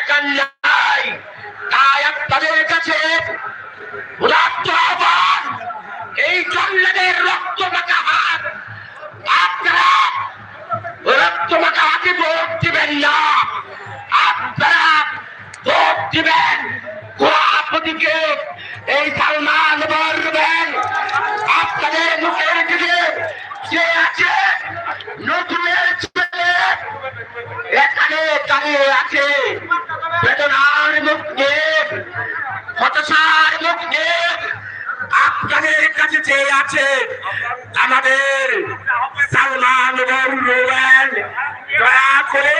দেখান নাই তাই আপনাদের কাছে এই জল্লাদের রক্ত মাখা হাত, আপনারা রক্ত মাখা হাতে ভোট দিবেন না। আপনারা ভোট দিবেন, গোয়াপতিকে এই সালমান বলবেন আপনাদের মুখের দিকে যে আছে, নতুনের ছেলে এখানে দাঁড়িয়ে আছে। আপনাদের কাছে যে আছে, আমাদের সালমান রুবেন দয়া করে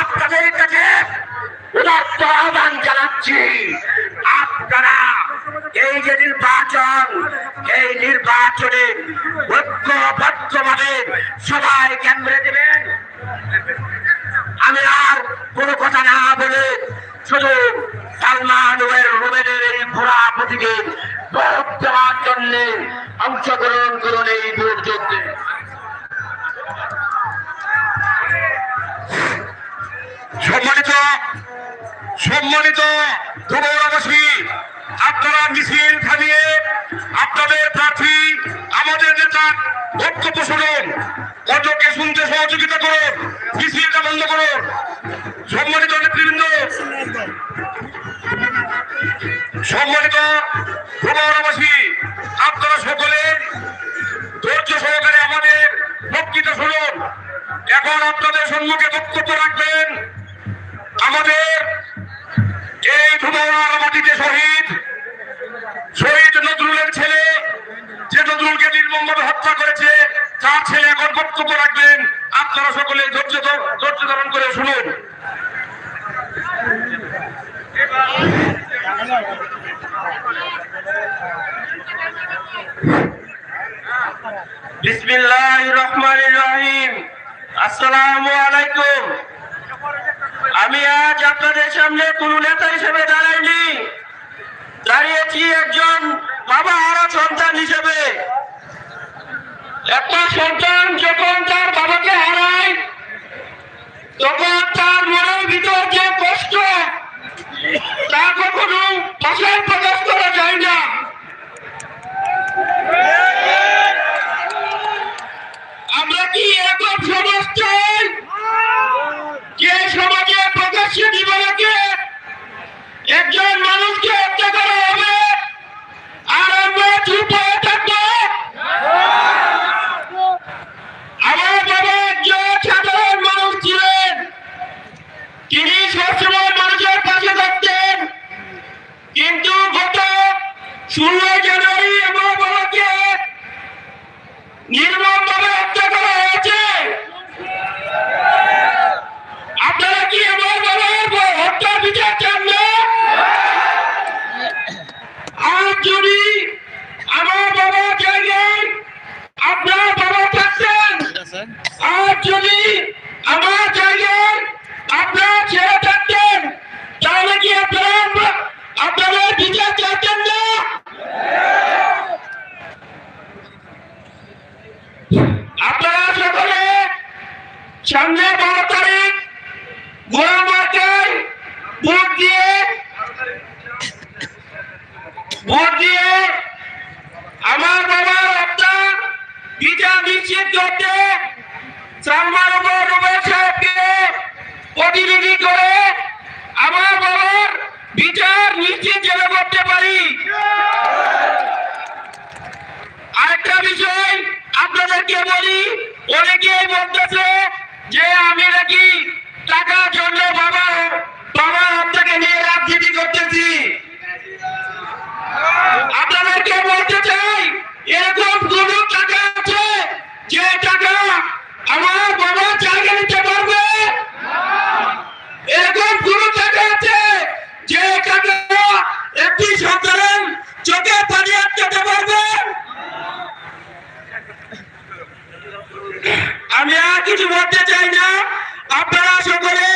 আপনাদের কাছে উদাত্ত আহ্বান জানাচ্ছি। আপনারা এই যে নির্বাচন, এই নির্বাচনে ঐক্যবদ্ধভাবে সবাই কেন্দ্রে দেবেন। আমি আর কোনো কথা না বলে শুধু সালমান রুবেনের এই ঘোড়া প্রতীকে অংশগ্রহণ করুন এই যুদ্ধে সম্মানিত সম্মানিত ধুবরাবাসী আপনারা মিছিল থামিয়ে আপনাদের প্রার্থী, আমাদের নেতা বক্তব্য শুনুন, অন্যকে শুনতে সহযোগিতা করুন, মিছিলটা বন্ধ করুন। সম্মানিত নেতৃবৃন্দ সম্মানিত ধুবরাবাসী আপনারা সকলে ধৈর্য সহকারে আমাদের বক্তৃতা শুনুন। এখন আপনাদের সম্মুখে বক্তব্য রাখবেন, আমাদের এই ধুমার মাটিতে শহীদ শহীদ নজরুলের ছেলে, যে নজরুলকে নির্মমভাবে হত্যা করেছে, তার ছেলে এখন বক্তব্য রাখবেন। আপনারা সকলে ধৈর্য ধৈর্য ধারণ করে শুনুন। বিসমিল্লাহ রহমান রহিম আসসালামু আলাইকুম। আমি আজ আপনাদের সামনে কোন নেতা হিসেবে দাঁড়াইনি। দাঁড়িয়েছি একজন বাবা আর সন্তান হিসেবে। একটা সন্তান যখন তার বাবাকে হারায়, তখন তার মনের ভিতর যে কষ্ট তা কখনো ভাষায় প্রকাশ করা যায় না আমরা কি এরকম সমাজ চাই যে সমাজে প্রকাশ্যে জীবনকে একজন মানুষকে হত্যা করা হবে আর আমরা চুপ হয়ে থাকব আমার বাবা একজন সাধারণ মানুষ ছিলেন তিনি সবসময় মানুষের পাশে থাকতেন কিন্তু গত ষোলোই জানুয়ারি আমার বাবাকে নির্মম ভাবে হত্যা করা হয়েছে আপনারা কি আমার বাবার হত্যার বিচার চান না আর যদি আমার বাবার জায়গায় আপনার বাবা থাকতেন আর যদি আমার জায়গায় আপনার ছেলে থাকতেন তাহলে কি আপনারা আপনাদের বিচার চাইতেন না আপনারা সকলে সামনে বারো তারিখ গোড়া মার্কায় ভোট দিয়ে ভোট দিয়ে আমার বাবার হত্যা প্রতিনিধি করে আমার বাবার বিচার নিশ্চিত যেন করতে পারি আরেকটা বিষয় আপনাদেরকে বলি, অনেকেই বলতেছে যে আমি নাকি টাকার জন্য বাবা বাবার হত্যাকে নিয়ে রাজনীতি করতেছি আপনাদেরকে বলতে চাই এরকম কোন টাকা আছে যে টাকা আমার বাবা জায়গা নিতে পারবে এরকম কোন টাকা আছে যে টাকা একটি সন্তান চোখে পানি আটকাতে পারবে আমি আর কিছু বলতে চাই না আপনারা সকলে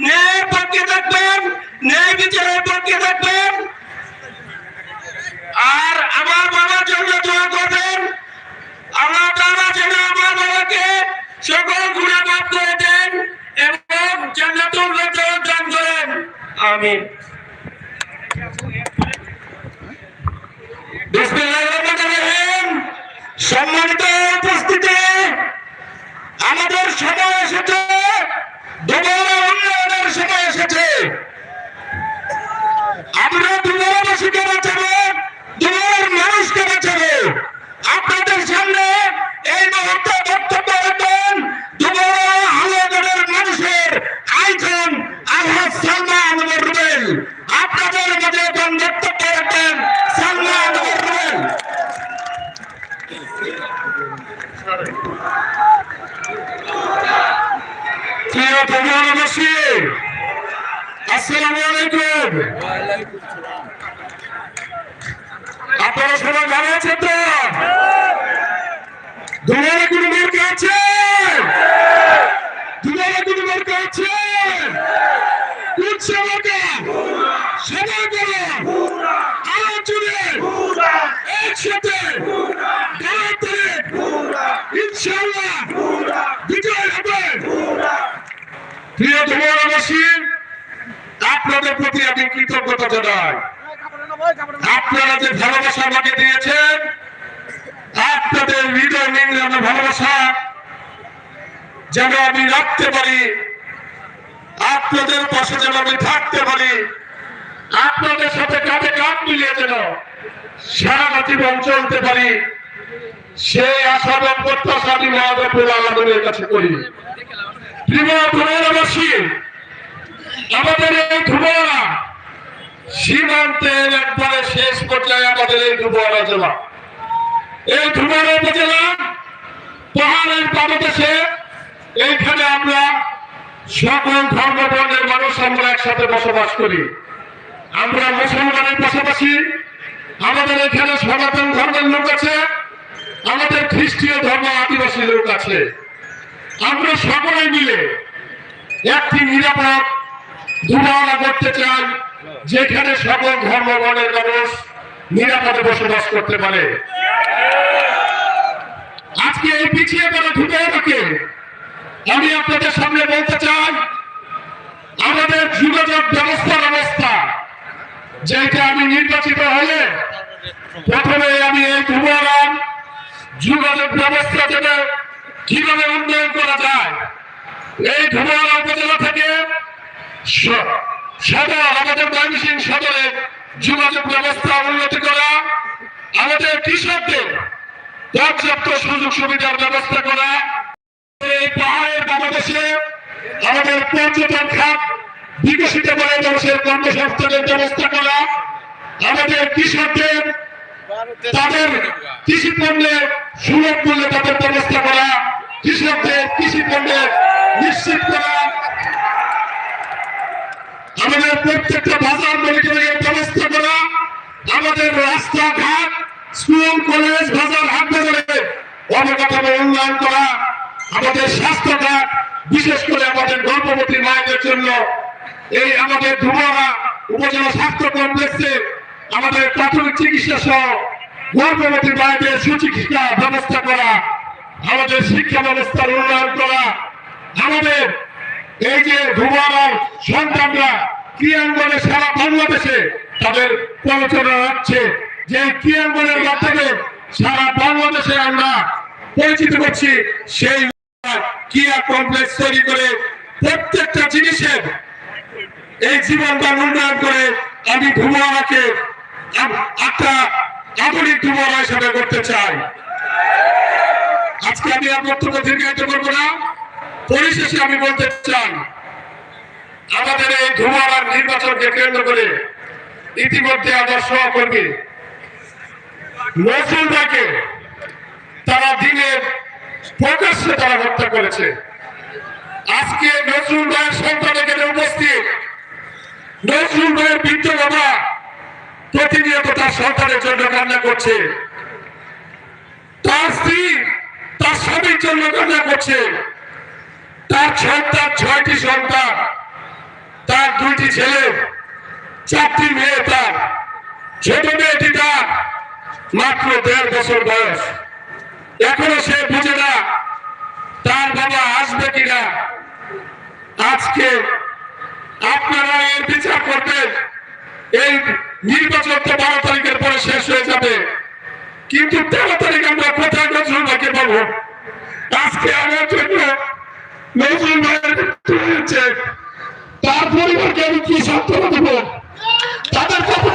ন্যায়ের পক্ষে থাকবেন ন্যায় বিচারের পক্ষে থাকবেন আর আমার বাবার জন্য দোয়া করবেন আল্লাহ তাআলা যেন আমার বাবাকে সকল গুণা মাফ করে দেন এবং জান্নাতুল ফেরদাউস দান করেন। আমিন। বিসমিল্লাহির রহমানির রহিম। সম্মানিত উপস্থিতি আমাদের সময় এসেছে দুবারা উন্নয়নের সময় এসেছে আমরা দুবারাবাসীকে বাঁচাবো দুবার মানুষকে বাঁচাবো আপনাদের সামনে এই মুহূর্তে বক্তব্য রাখবেন দুবারা আলোগড়ের মানুষের আইকন আলহাজ সালমান রুবেল আপনাদের মাঝে এখন বক্তব্য রাখবেন সালমান রুবেল প্রিয় প্রধানবাসী আসসালামু আলাইকুম আপনারা সবাই ভালো আছেন তো? কোনো আছে দুবারে কোনো মার্কা আছে উৎসব মার্কা সবাই বলো। আলো জুড়ে একসাথে। তাড়াতাড়ি ইনশাআল্লাহ। বিজয় হবে। প্রিয় ধর্মবাসী আপনাদের প্রতি আমি কৃতজ্ঞতা জানাই। আপনারা যে ভালোবাসা আমাকে দিয়েছেন, আপনাদের হৃদয় নিংড়ানো ভালোবাসা। যেন আমি রাখতে পারি, আপনাদের পাশে যেন আমি থাকতে পারি, আপনাদের সাথে কাঁধে কাঁধ মিলিয়ে যেন সারা জীবন চলতে পারি, সেই আশা এবং প্রত্যাশা আমি মহাদেবুল আলমের কাছে করি। প্রিয় আমাদের এই ধুবরা সীমান্তের একবারে শেষ পর্যায়ে আমাদের এই ধুবরা জেলা এই ধুবরা উপজেলা পাহাড়ের পাদদেশে, এইখানে আমরা সকল ধর্ম বর্ণের মানুষ আমরা একসাথে বসবাস করি। আমরা মুসলমানের পাশাপাশি আমাদের এখানে সনাতন ধর্মের লোক আছে, আমাদের খ্রিস্টীয় ধর্ম আদিবাসী লোক আছে। আমরা সকলে মিলে একটি নিরাপদ, দুর্বলা করতে চাই। যেখানে সকল ধর্ম বর্ণের মানুষ নিরাপদে বসবাস করতে পারে। আজকে এই পিছিয়ে পড়া ধুবরাকে আমি আপনাদের সামনে বলতে চাই, আমাদের যোগাযোগ ব্যবস্থার অবস্থা, যেটা আমি নির্বাচিত হলে প্রথমে আমি এই ধুবরাম যোগাযোগ ব্যবস্থা থেকে কীভাবে উন্নয়ন করা যায়, এই ধুবরা উপজেলা থেকে সদর আমাদের ময়মনসিং সদরে যোগাযোগ ব্যবস্থা উন্নতি করা, আমাদের কৃষকদের পর্যাপ্ত সুযোগ সুবিধার ব্যবস্থা করা, এই পাহাড়ের বাংলাদেশে আমাদের পর্যটন খাত বিকশিত করে মানুষের কর্মসংস্থানের ব্যবস্থা করা, আমাদের কৃষকদের তাদের কৃষি পণ্যের সুলভ মূল্যে তাদের ব্যবস্থা করা, কৃষকদের কৃষি পণ্যের নিশ্চিত করা আমাদের প্রত্যেকটা বাজার ব্যবস্থা করা আমাদের রাস্তাঘাট, স্কুল, কলেজ, বাজার হাট বাজারে অবকাঠামো উন্নয়ন করা, আমাদের স্বাস্থ্যঘাট, বিশেষ করে আমাদের গর্ভবতী মায়েদের জন্য এই আমাদের ধুমারা উপজেলা স্বাস্থ্য কমপ্লেক্সে আমাদের প্রাথমিক চিকিৎসা সহ গর্ভবতী মায়েদের সুচিকিৎসা ব্যবস্থা করা, আমাদের শিক্ষা ব্যবস্থার উন্নয়ন করা, আমাদের এই যে ধুমারার সন্তানরা ক্রিয়াঙ্গনে সারা বাংলাদেশে তাদের প্রলোচনা যে ক্রিয়াঙ্গনের মাধ্যমে সারা বাংলাদেশে আমরা পরিচিত করছি, সেই প্রত্যেকটা জিনিসের এই জীবনদান উন্নয়ন করে আমি ধুমারাকে একটা আধুনিক ধুমারা হিসাবে করতে চাই। আজকে আমি আর বক্তব্য দীর্ঘায়িত করব না। পরিশেষে আমি বলতে চাই, আমাদের এই ধুমারার নির্বাচনকে কেন্দ্র করে ইতিমধ্যে আমার সহকর্মী নজরুল ভাইকে তারা দিনে প্রকাশ্যে তারা হত্যা করেছে। আজকে নজরুল ভাইয়ের সন্তান এখানে উপস্থিত। নজরুল ভাইয়ের বৃদ্ধ বাবা প্রতিনিয়ত তার সন্তানের জন্য কান্না করছে। তার স্ত্রী তার স্বামীর জন্য কান্না করছে। তার সন্তান, ছয়টি সন্তান। তার দুইটি ছেলে, চারটি মেয়ে তার। ছোট মেয়েটি তার, মাত্র দেড় বছর বয়স। এখনও সে বুঝে না তার বাবা আসবে কিনা। আজকে আপনারা এর বিচার করবেন। এই নির্বাচন তো বারো তারিখের পরে শেষ হয়ে যাবে। কিন্তু তেরো তারিখ আমরা কোথায় নজরুল পাবো আজকে আমার জন্য মেয়েজন কি মৃত্যু হয়েছে। তার পরিবারকে আমি কি সান্ত্বনা দেব? তাদের কথা